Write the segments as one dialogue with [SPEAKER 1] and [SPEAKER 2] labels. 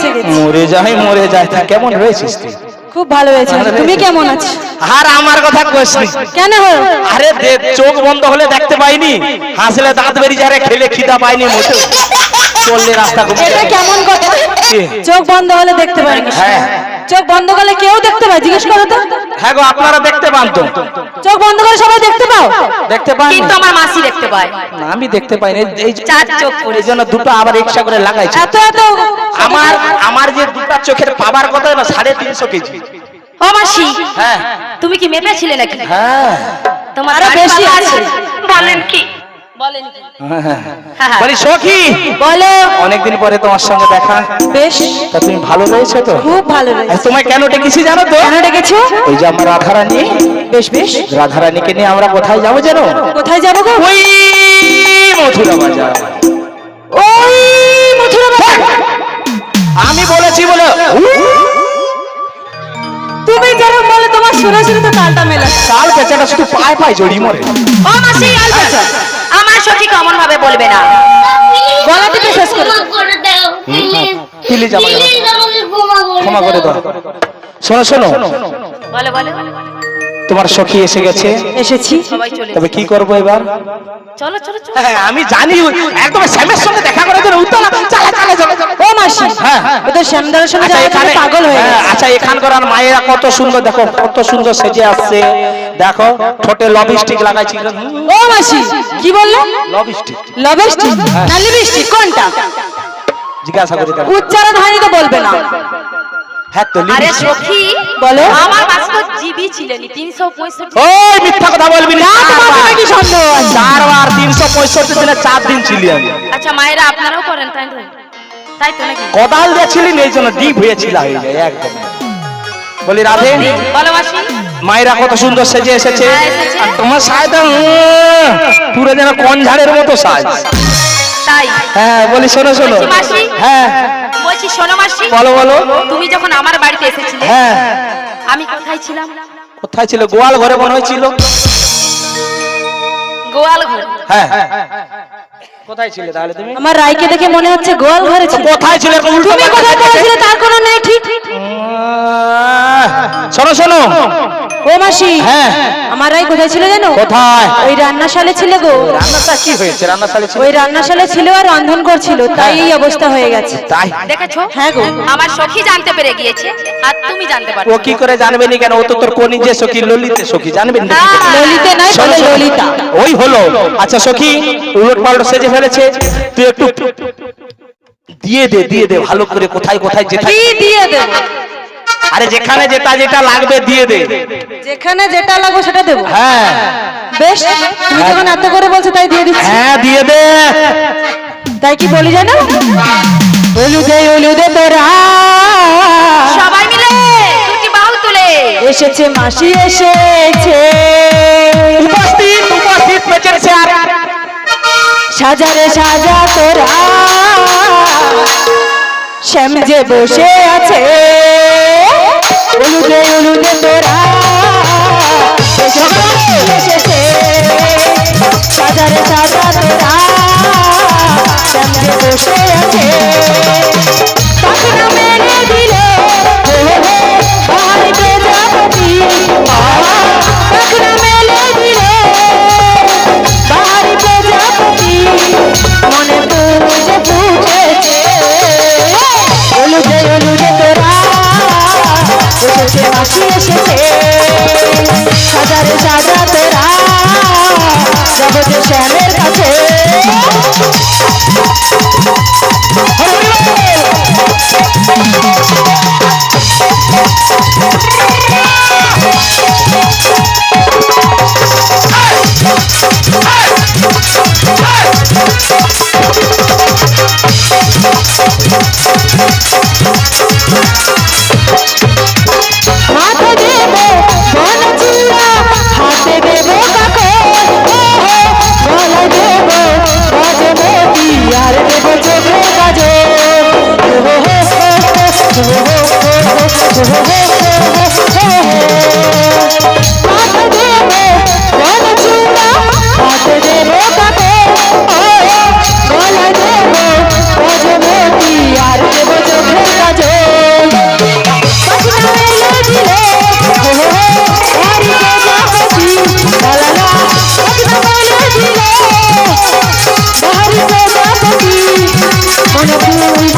[SPEAKER 1] এসে গেছি।
[SPEAKER 2] মরে যাই মরে যাই। তা কেমন রয়েছিস তুই?
[SPEAKER 1] খুব ভালো হয়েছে। তুমি কেমন আছো?
[SPEAKER 2] আর আমার কথা কইস
[SPEAKER 1] কেন হলো
[SPEAKER 2] আরে চোখ বন্ধ হলে দেখতে পাইনি। হাসলে দাঁত বেরিয়ে যায় রে, খেলে খিদা পাইনি মোটে চললে রাস্তা
[SPEAKER 1] এটা কেমন কথা? চোখ বন্ধ হলে দেখতে পাইনি।
[SPEAKER 2] হ্যাঁ।
[SPEAKER 1] চোখ বন্ধ করলে কেউ দেখতে পায় জিজ্ঞেস করো তো।
[SPEAKER 2] হ্যাঁ গো আপনারা দেখতে পান তো।
[SPEAKER 1] চোখ বন্ধ করে সবাই দেখতে পাও?
[SPEAKER 2] দেখতে পান
[SPEAKER 3] কিন্তু আমার মাসি দেখতে পায়।
[SPEAKER 2] না, আমি দেখতে পাইনি এই- এই
[SPEAKER 3] চার চোখ করে
[SPEAKER 2] জন্য দুটো আবার এক্সট্রা করে লাগাইছি।
[SPEAKER 1] এত এত।
[SPEAKER 2] আমার আমার যে দুটো চোখের পাবার কথা না সাড়ে তিনশো কেজি।
[SPEAKER 3] ও মাসি
[SPEAKER 2] হ্যাঁ।
[SPEAKER 3] তুমি কি মেপে ছিলে নাকি?
[SPEAKER 2] হ্যাঁ।
[SPEAKER 3] তোমার আরও
[SPEAKER 1] বেশি আছে।
[SPEAKER 3] বলেন কি?
[SPEAKER 2] হ্যাঁ, হ্যাঁ।
[SPEAKER 3] হ্যাঁ, হ্যাঁ।
[SPEAKER 2] বলি সখী!
[SPEAKER 1] বলো।
[SPEAKER 2] অনেকদিন পরে তোমার সঙ্গে দেখা।
[SPEAKER 1] বেশ।
[SPEAKER 2] তা তুমি ভালো রয়েছে তো?
[SPEAKER 1] খুব ভালো রয়েছে।
[SPEAKER 2] তোমায় কেন ডেকেছি জানো তো?
[SPEAKER 1] কেন ডেকেছো?
[SPEAKER 2] ওই যে আমার রাধারানী।
[SPEAKER 1] বেশ বেশ।
[SPEAKER 2] রাধারানীকে নিয়ে আমরা কোথায় যাব জানো?
[SPEAKER 1] কোথায় যাব গো?
[SPEAKER 2] ওই মথুরা বাজার।
[SPEAKER 1] ওই মথুরা বাজার।
[SPEAKER 2] আমি বলেছি বলে।
[SPEAKER 1] তুমি যেরকম বলে তোমার শুনে শুনে তো তালটা মেলা
[SPEAKER 2] কাল বেচাটা শুধু পায় পায় জড়িয়ে মরে।
[SPEAKER 3] ও মাসি। আমার সখী কেমন ভাবে বলবে না।
[SPEAKER 1] গলা টিপে শেষ করে
[SPEAKER 2] প্লিজ আমাকে ক্ষমা
[SPEAKER 4] ক্ষমা করে
[SPEAKER 2] করে দাও। শোনো শোনো।
[SPEAKER 3] বলে বলে।
[SPEAKER 2] তোমার সখী এসে গেছে।
[SPEAKER 1] এসেছি।
[SPEAKER 2] তবে কি করব এবার?
[SPEAKER 3] চলো চলো
[SPEAKER 2] হ্যাঁ আমি জানি একদম শ্যামের সঙ্গে দেখা করার জন্য উত্তলা চালা চালা চালা চালা।
[SPEAKER 1] ও মাসি
[SPEAKER 2] হ্যাঁ।
[SPEAKER 1] সঙ্গে
[SPEAKER 2] আচ্ছা এখানে
[SPEAKER 1] পাগল হয়ে
[SPEAKER 2] হ্যাঁ, আচ্ছা এখানকার আর মায়েরা কত সুন্দর দেখো কত সুন্দর সেজে আসছে। দেখো ঠোঁটে লবিস্টিক লাগাইছি।
[SPEAKER 1] ও মাসি কি বললে?
[SPEAKER 2] লবিস্টিক
[SPEAKER 1] লবেস্টিক না লিপস্টিক কোনটা?
[SPEAKER 2] জিজ্ঞাসা করে
[SPEAKER 1] উচ্চারণ হয়নি তো বলবে না।
[SPEAKER 2] হ্যাঁ তো
[SPEAKER 3] আরে সখী
[SPEAKER 1] বলো।
[SPEAKER 3] আমার জিবি ছিলেন তিনশো পঁয়ষট্টি
[SPEAKER 2] ওই মিথ্যা কথা বলবি না।
[SPEAKER 1] মনে সন্দেহ
[SPEAKER 2] চারবার তিনশো পঁয়ষট্টি দিনে চার দিন ছিলি আমি।
[SPEAKER 3] আচ্ছা মায়েরা আপনারাও করেন তাই তো? তাই তো নাকি?
[SPEAKER 2] কদাল দিয়েছিলি এই জন্য ডিপ হয়েছিল একদম। বলি রাধে।
[SPEAKER 3] বলো মাসি।
[SPEAKER 2] মায়েরা কত সুন্দর সেজে এসেছে।
[SPEAKER 3] হ্যাঁ।
[SPEAKER 2] আর তোমার সাজটা পুরো যেন কোন ঝাড়ের মতো সাজ।
[SPEAKER 3] তাই?
[SPEAKER 2] হ্যাঁ বলি শোনো শোনো। হ্যাঁ।
[SPEAKER 3] বলছি শোনো মাসি।
[SPEAKER 2] বলো বলো।
[SPEAKER 3] তুমি যখন আমার বাড়িতে এসেছিলে
[SPEAKER 2] হ্যাঁ।
[SPEAKER 3] আমি কোথায় ছিলাম?
[SPEAKER 2] কোথায় ছিল? গোয়াল ঘরে মনে হয়েছিল।
[SPEAKER 3] গোয়াল ঘর।
[SPEAKER 2] হ্যাঁ কোথায় ছিলে তাহলে তুমি?
[SPEAKER 1] আমার রায়কে দেখে মনে হচ্ছে গোয়াল ঘরে ছিল।
[SPEAKER 2] কোথায় ছিলে?
[SPEAKER 1] তুমি কোথায় ছিলে তার কোনো নেই ঠিক।
[SPEAKER 2] ঠিক শোনো শোনো।
[SPEAKER 1] ও মাসি
[SPEAKER 2] হ্যাঁ।
[SPEAKER 1] আমার রাই কোথায় ছিল জানো?
[SPEAKER 2] কোথায়?
[SPEAKER 1] ওই রান্নাশালে ছিল গো।
[SPEAKER 2] রান্নাটা কি হয়েছে? রান্নাশালে ছিল?
[SPEAKER 1] ওই রান্নাশালে ছিল আর রন্ধন করছিল তাই এই অবস্থা হয়ে গেছে।
[SPEAKER 2] তাই?
[SPEAKER 3] দেখেছ?
[SPEAKER 1] হ্যাঁ গো।
[SPEAKER 3] আমার সখী জানতে পেরে গিয়েছে আর তুমি জানতে
[SPEAKER 2] ও কি করে জানবে নি কেন? ও তো তোর কোন যে সখী ললিতে সখী জানবেন না?
[SPEAKER 1] ললিতে নয় বলে ললিতা।
[SPEAKER 2] ওই হলো। আচ্ছা সখী উলট পালট সেজে ফেলেছে। তুই একটু দিয়ে দে? দিয়ে দে ভালো করে। কোথায় কোথায়
[SPEAKER 1] কি দিয়ে দেবো
[SPEAKER 2] আরে যেখানে যেটা যেটা লাগবে দিয়ে দে।
[SPEAKER 1] যেখানে যেটা লাগবে সেটা দেবো।
[SPEAKER 2] হ্যাঁ।
[SPEAKER 1] বেশ তুমি যখন এত করে বলছো তাই দিয়ে দিচ্ছি।
[SPEAKER 2] হ্যাঁ দিয়ে দে।
[SPEAKER 1] তাই কি বলি জানো? হলুদে হলুদে তোরা।
[SPEAKER 3] সবাই মিলে দুটি বাহু তুলে।
[SPEAKER 1] এসেছে মাসি এসেছে।
[SPEAKER 2] উপস্থিত উপস্থিত সে আর।
[SPEAKER 1] সাজারে সাজা তোরা। শ্যাম যে বসে আছে হলুদে হলুদে তোরা এসেছে। সাজা তোরা শ্যাম যে বসে আছে। মাসি এসেছে।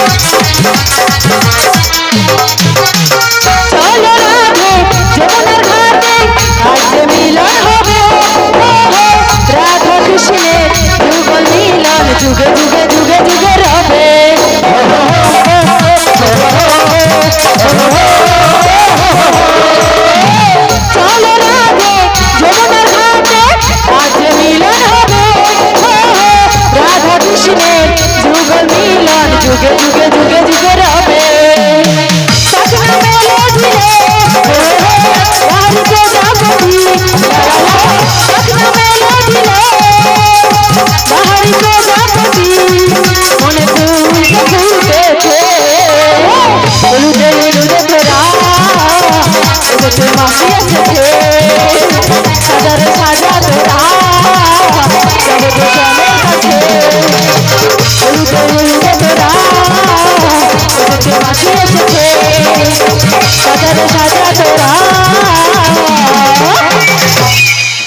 [SPEAKER 1] Thank you.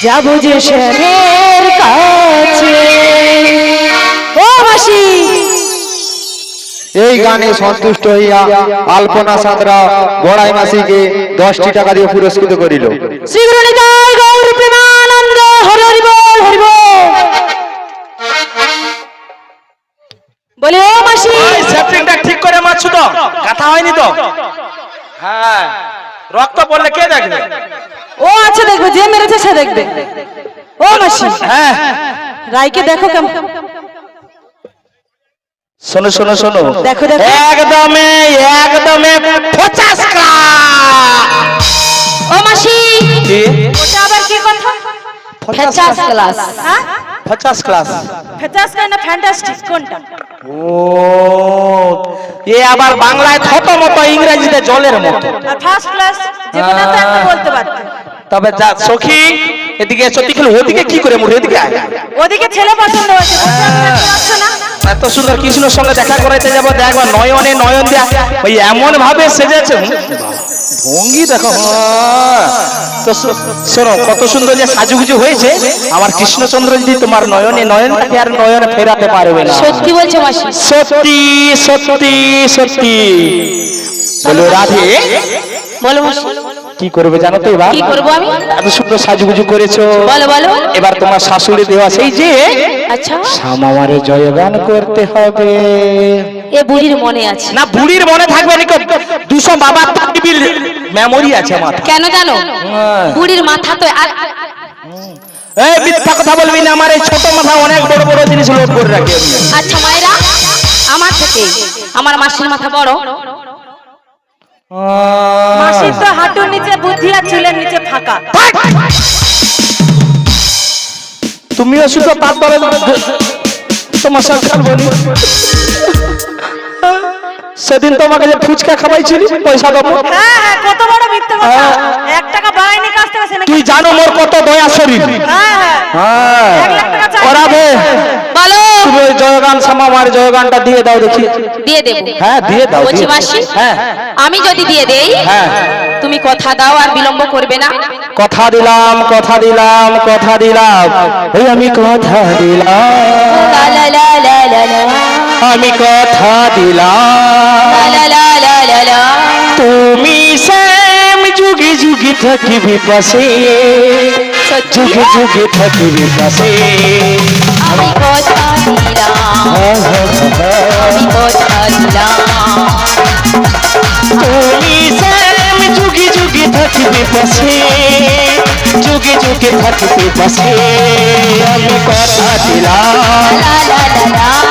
[SPEAKER 1] যাব যে শ্যামের কাছে। ও মাসি!
[SPEAKER 4] এই গানে সন্তুষ্ট হইয়া আলপনা সাঁতরা বড়াই মাসিকে দশটি টাকা দিয়ে পুরস্কৃত করিল।
[SPEAKER 1] বল ও মাসি!
[SPEAKER 2] সেফটিংটা ঠিক করে মারছো তো গাথা হয়নি তো? হ্যাঁ রক্ত পড়লে কে দেখবে?
[SPEAKER 1] ও আচ্ছা দেখবে যে মেরেছে সে দেখবে। ও মাসি।
[SPEAKER 2] হ্যাঁ।
[SPEAKER 1] রাইকে দেখো কেমন।
[SPEAKER 2] শোনো শোনো শোনো।
[SPEAKER 1] দেখো, দেখো।
[SPEAKER 2] একদমে একদমে পচাশ
[SPEAKER 3] ও মাসি
[SPEAKER 2] কি?
[SPEAKER 3] ওটা আবার কি কথা?
[SPEAKER 1] ফেচাস ক্লাস
[SPEAKER 3] হ্যাঁ?
[SPEAKER 2] পচাশ ক্লাস
[SPEAKER 3] ফেচাস না ফ্যান্টাস্টিক কোনটা
[SPEAKER 2] ও এ আবার বাংলায় থত মতো ইংরেজিতে জলের মতো
[SPEAKER 3] ফার্স্ট ক্লাস যেখানে তো একটা বলতে পারতে
[SPEAKER 2] তবে যা সখী এদিকে সত্যি খেলে ওদিকে কি করে মুড়ে এদিকে আয়।
[SPEAKER 3] ওদিকে ছেলে পছন্দ হয়েছে। না।
[SPEAKER 2] এত সুন্দর কৃষ্ণর সঙ্গে দেখা করাইতে যাব দেখবা নয়নে নয়ন দেয়া ওই এমন ভাবে সেজেছে। ভঙ্গি দেখো হ্যাঁ। তো শোনো কত সুন্দর যে সাজুগুজু হয়েছে। আমার কৃষ্ণচন্দ্র যদি তোমার নয়নে নয়নটাকে আর নয়নে ফেরাতে পারবে না।
[SPEAKER 1] সত্যি বলছে মাসি।
[SPEAKER 2] সত্যি সত্যি সত্যি। বলো রাধে।
[SPEAKER 1] বলো মাসি
[SPEAKER 2] কি করবে জানো তো এবার?
[SPEAKER 1] কি করব আমি?
[SPEAKER 2] এত সুন্দর সাজুগুজু করেছ।
[SPEAKER 1] বলো বলো।
[SPEAKER 2] এবার তোমার শাশুড়ি দেওয়া সেই যে
[SPEAKER 1] আচ্ছা।
[SPEAKER 2] শ্যামামারে জয়গান করতে হবে।
[SPEAKER 1] এ বুড়ির মনে আছে।
[SPEAKER 2] না বুড়ির মনে থাকবে নাকি দুশো বাবার টিভির মেমোরি আছে আমার।
[SPEAKER 1] কেন জানো?
[SPEAKER 2] হ্যাঁ।
[SPEAKER 1] বুড়ির মাথা তো আর
[SPEAKER 2] এই মিথ্যা কথা বলবি না আমার এই ছোট মাথা অনেক বড় বড় জিনিস লোড করে রাখি।
[SPEAKER 1] আচ্ছা মায়েরা আমার থেকে আমার মাসির মাথা বড়।
[SPEAKER 3] মাসির তো হাঁটুর নিচে বুদ্ধি আর চুলের নিচে ফাঁকা।
[SPEAKER 2] তুমিও শুধু পাত তোমার সরকার বলি। সেদিন তোমাকে যে ফুচকা খাওয়াইছিলি পয়সা দেবো।
[SPEAKER 3] হ্যাঁ হ্যাঁ কত বড় মিথ্যে কথা।
[SPEAKER 2] হ্যাঁ।
[SPEAKER 3] এক টাকা কাছ থেকে
[SPEAKER 2] তুই জানো মোর কত দয়া শরীর।
[SPEAKER 3] হ্যাঁ হ্যাঁ।
[SPEAKER 2] হ্যাঁ।
[SPEAKER 3] লাখ টাকা চাই।
[SPEAKER 2] ওরা
[SPEAKER 1] বলো
[SPEAKER 2] তুমি ওই জয়গান শ্যামামার জয়গানটা দিয়ে দাও দেখি।
[SPEAKER 1] দিয়ে দেবো।
[SPEAKER 2] হ্যাঁ দিয়ে দাও
[SPEAKER 1] বলছি মাসি
[SPEAKER 2] হ্যাঁ।
[SPEAKER 1] আমি যদি দিয়ে দেই
[SPEAKER 2] হ্যাঁ।
[SPEAKER 1] তুমি কথা দাও আর বিলম্ব করবে না।
[SPEAKER 2] কথা দিলাম কথা দিলাম কথা দিলাম। এই আমি কথা দিলাম।
[SPEAKER 1] লা লা লা লা লা।
[SPEAKER 2] আমি কথা দিলাম
[SPEAKER 1] লা লা লা লা লা লা।
[SPEAKER 2] তুমি শ্যাম যুগে যুগে থাকিবি পাশে
[SPEAKER 1] সত্যি?
[SPEAKER 2] যুগে যুগে থাকিবি পাশে
[SPEAKER 1] আমি কথা দিলাম আমি কথা দিলাম
[SPEAKER 2] তুমি শ্যাম যুগে যুগে থাকিবি পাশে যুগে যুগে থাকিবি পাশে আমি কথা দিলাম
[SPEAKER 1] লা লা লা লা।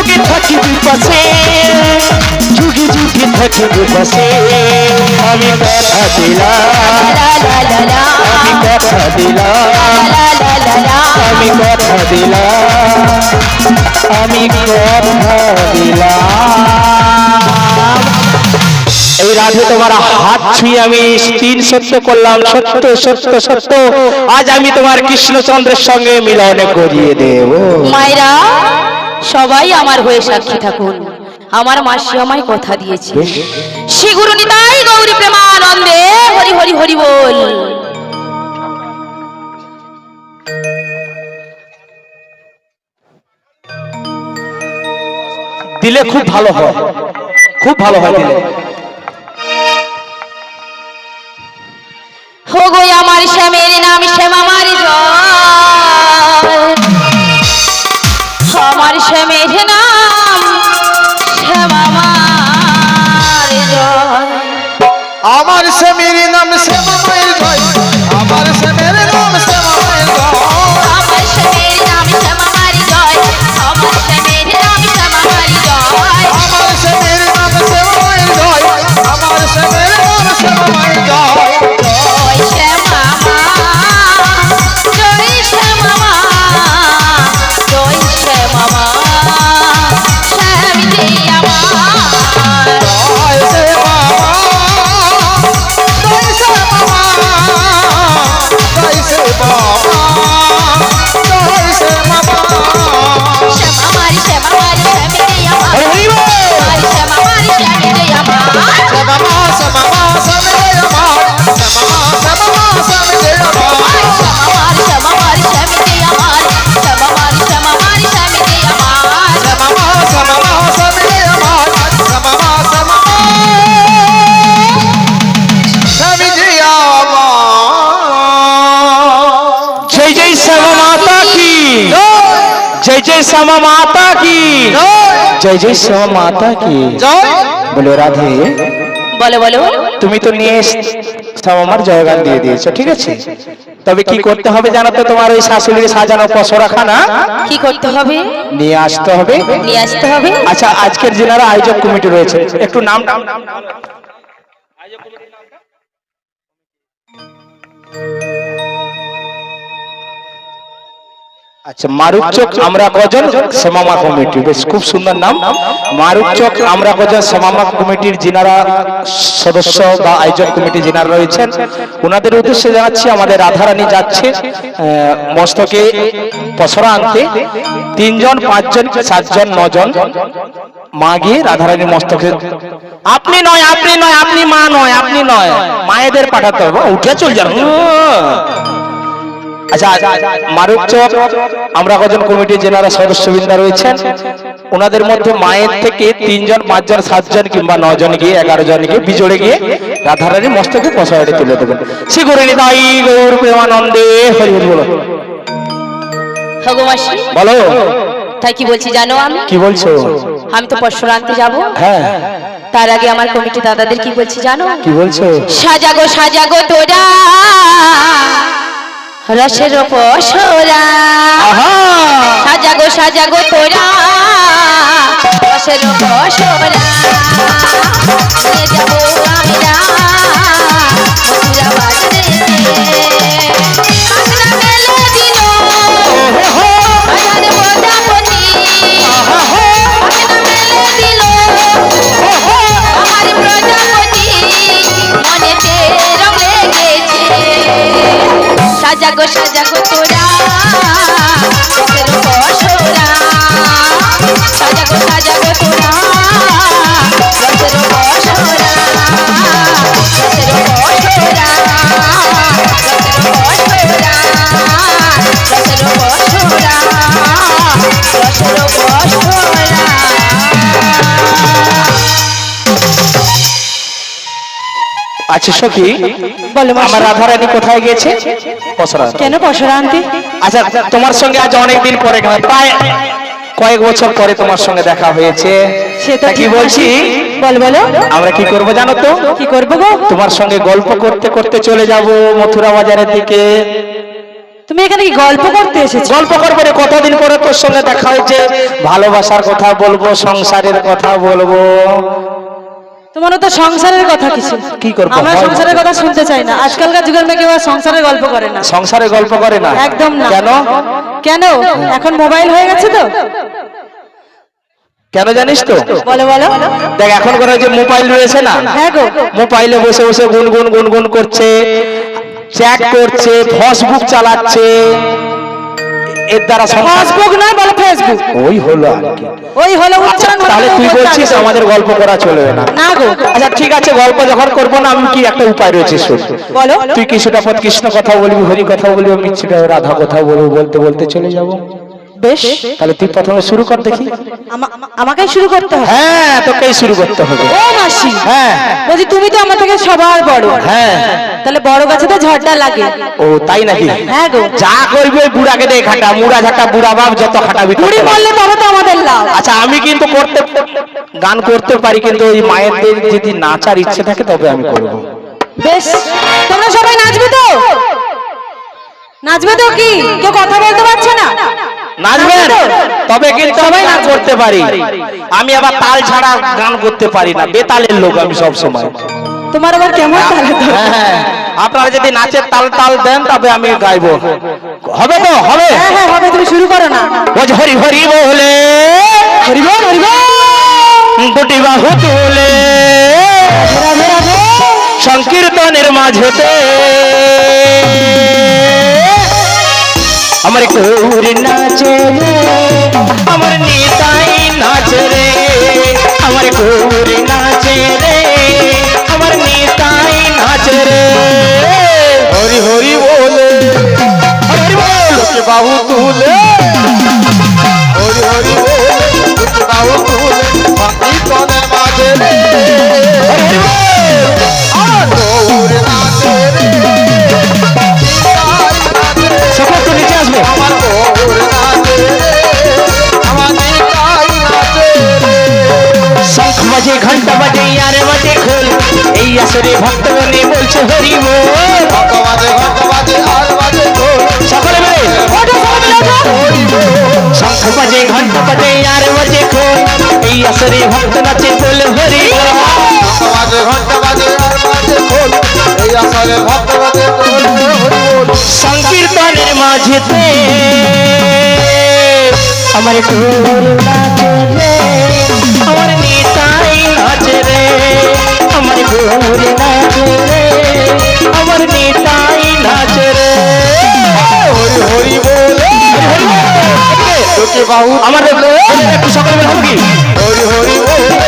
[SPEAKER 1] যুগে থাকিবি পাশে। যুগে যুগে
[SPEAKER 2] থাকিবি পাশে। আমি কথা দিলাম। আমি কথা দিলাম আমি কথা দিলাম আমি কথা দিলাম এই তোমার হাত ছুঁয়ে আমি স্থির সত্য করলাম সত্য সত্য সত্য। আজ আমি তোমার কৃষ্ণচন্দ্রের সঙ্গে মিলনে করিয়ে দেব।
[SPEAKER 3] মায়েরা সবাই আমার হয়ে সাক্ষী থাকুন। আমার মাসি আমায় কথা দিয়েছে। শ্রী নিতাই গৌরী প্রেমানন্দে হরি হরি হরি বল।
[SPEAKER 2] দিলে খুব ভালো হয়। খুব ভালো হয় দিলে।
[SPEAKER 4] স্বামীর নাম শ্যামা জয় জয়
[SPEAKER 3] শ্যামা
[SPEAKER 2] মাতা কি। বলো রাধে।
[SPEAKER 3] বলো বলো।
[SPEAKER 2] তুমি তো নিয়ে এস- শ্যামা মার জয়গান দিয়ে দিয়েছ ঠিক আছে? তবে কি করতে হবে জানো তো তোমার ওই শাশুড়ির সাজানো পসরাখানা?
[SPEAKER 3] কি করতে হবে?
[SPEAKER 2] নিয়ে আসতে হবে।
[SPEAKER 3] নিয়ে আসতে হবে?
[SPEAKER 2] আচ্ছা আজকের জেনারা আয়োজক কমিটি রয়েছে। একটু নাম নাম নাম, নাম, নাম। আচ্ছা মারুচক আমরা কজন? শ্যামামা কমিটি বেশ, খুব সুন্দর নাম। মারুচক আমরা কজন? শ্যামামা কমিটির যিনারা সদস্য বা আয়োজক কমিটি যিনারা রয়েছেন ওনাদের উদ্দেশ্যে জানাচ্ছি, আমাদের রাধারানী যাচ্ছে মস্তকে পসরা আনতে। তিনজন, পাঁচজন, সাতজন, নজন মা গিয়ে রাধারানীর মস্তকে আপনি নয় আপনি নয়, আপনি মা নয়, আপনি নয়, মায়েদের পাঠাতে হবে। উঠে চল যান। আচ্ছা মারুক চক আমরা কজন কমিটি যেনারা সদস্যবৃন্দা রয়েছেন ওনাদের মধ্যে মায়ের থেকে তিনজন পাঁচজন সাতজন কিংবা নজন গিয়ে এগারো জন গিয়ে বিজোড়ে গিয়ে রাধারানী মস্তকে পশাড়ে তুলে দেবেন। শ্রী গৌরী তাই গৌর প্রেমানন্দে হরি হরি বলো। বলো।
[SPEAKER 3] তাই কি বলছি জানো আমি?
[SPEAKER 2] কি বলছো?
[SPEAKER 3] আমি তো পরশুর আনতে যাব।
[SPEAKER 2] হ্যাঁ।
[SPEAKER 3] তার আগে আমার কমিটি দাদাদের কি বলছি জানো?
[SPEAKER 2] কি বলছো?
[SPEAKER 3] সাজাগো সাজাগো তোরা। রসের
[SPEAKER 2] আহা!
[SPEAKER 3] সাজাগো সাজাগো তোরা। রসের যাব আমরা। তোরা
[SPEAKER 2] আচ্ছা সখি
[SPEAKER 1] বলো মাসি।
[SPEAKER 2] আমার রাধারানী কোথায় গেছে পসরা
[SPEAKER 1] কেন পশরা আনতে
[SPEAKER 2] আচ্ছা তোমার সঙ্গে আজ অনেকদিন পরে। প্রায় কয়েক বছর পরে তোমার সঙ্গে দেখা হয়েছে। সেটা কি
[SPEAKER 1] ঠিক
[SPEAKER 2] বলছি?
[SPEAKER 1] বল বলো।
[SPEAKER 2] আমরা কি করব জানো তো?
[SPEAKER 1] কি করব গো?
[SPEAKER 2] তোমার সঙ্গে গল্প করতে করতে চলে যাব মথুরা বাজারের দিকে।
[SPEAKER 1] তুমি এখানে কি গল্প করতে এসেছ?
[SPEAKER 2] গল্প করব রে কতদিন পরে তোর সঙ্গে দেখা হয়েছে? ভালোবাসার কথা বলব সংসারের কথা বলব।
[SPEAKER 1] তোমার তো সংসারের কথা কিছু।
[SPEAKER 2] কি করব?
[SPEAKER 1] আমরা সংসারের কথা শুনতে চাই না। আজকালকার যুগের মেয়ে কেউ সংসারের গল্প করে না।
[SPEAKER 2] সংসারে গল্প করে না।
[SPEAKER 1] একদম না।
[SPEAKER 2] কেন?
[SPEAKER 1] কেন? এখন মোবাইল হয়ে গেছে তো।
[SPEAKER 2] কেন জানিস তো?
[SPEAKER 1] বলো বলো।
[SPEAKER 2] দেখ এখন করে যে মোবাইল রয়েছে না।
[SPEAKER 1] হ্যাঁ গো।
[SPEAKER 2] মোবাইলে বসে বসে গুনগুন গুনগুন করছে চ্যাট করছে ফেসবুক চালাচ্ছে। এর দ্বারা
[SPEAKER 1] ফেসবুক নয় বলো ফেসবুক
[SPEAKER 2] ওই হলো আর কি।
[SPEAKER 1] ওই হলো উচ্চারণ
[SPEAKER 2] তাহলে তুই বলছিস আমাদের গল্প করা চলবে না?
[SPEAKER 1] না গো।
[SPEAKER 2] আচ্ছা ঠিক আছে গল্প যখন করব না আমি কি একটা উপায় রয়েছে শোন।
[SPEAKER 1] বলো।
[SPEAKER 2] তুই কিছুটা পথ কৃষ্ণ কথা বলবি হরি কথা বলবি রাধা কথা বলব বলতে বলতে চলে যাব।
[SPEAKER 1] বেশ
[SPEAKER 2] তাহলে তুই প্রথমে শুরু কর দেখি।
[SPEAKER 1] আমা- আমাকেই শুরু করতে হবে?
[SPEAKER 2] হ্যাঁ তোকেই শুরু করতে হবে।
[SPEAKER 1] ও মাসি
[SPEAKER 2] হ্যাঁ।
[SPEAKER 1] বলছি তুমি তো আমার থেকে সবার বড়।
[SPEAKER 2] হ্যাঁ।
[SPEAKER 1] তাহলে বড় গাছে তো ঝড়টা লাগে।
[SPEAKER 2] ও তাই নাকি?
[SPEAKER 1] হ্যাঁ গো।
[SPEAKER 2] যা করবি বুড়াকে দিয়ে খাটা মুড়া ঝাঁটা বুড়া বাপ যত খাটাবি
[SPEAKER 1] বুড়ি বললে তবে তো আমাদের লাভ
[SPEAKER 2] আচ্ছা আমি কিন্তু করতে গান করতে পারি কিন্তু ওই মায়েরদের যদি নাচার ইচ্ছে থাকে তবে আমি করব।
[SPEAKER 1] বেশ তোমরা সবাই নাচবে তো? নাচবে তো কি? কেউ কথা বলতে পারছে না?
[SPEAKER 2] নাচবেন? তবে কিন্তু সবাই নাচ করতে পারি। আমি আবার তাল ছাড়া গান করতে পারি না। বেতালের লোক আমি সব সময়
[SPEAKER 1] তোমার আবার কেমন তালে? তো?
[SPEAKER 2] হ্যাঁ। আপনারা যদি নাচের তাল তাল দেন তবে আমি গাইবো। হবে তো? হবে?
[SPEAKER 1] হ্যাঁ হ্যাঁ হবে। তুমি শুরু করো না।
[SPEAKER 2] যে হরি হরি বলে।
[SPEAKER 1] হরি বল হরি বল।
[SPEAKER 2] দুটি বাহু তুলে। সংকীর্তনের মাঝেতে। আমার গৌরী নাচে রে আমার নিতাই নাচে রে আমার গৌরী নাচে রে আমার নিতাই নাচে রে।
[SPEAKER 4] হরি হরি বলে
[SPEAKER 2] হরি বল।
[SPEAKER 4] বাবু তুলে সংকীর্তনের
[SPEAKER 2] মাঝেতে আমার গৌর নাচে রে আমার নিতাই নাচে রে আমার গৌর নাচে রে। আমার নিতাই নাচে রে।
[SPEAKER 4] হরি হরি বলে। লোকে বাহু
[SPEAKER 2] আমার একটু সকালে
[SPEAKER 4] হরি হরি বলে।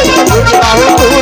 [SPEAKER 4] বাহু তুলে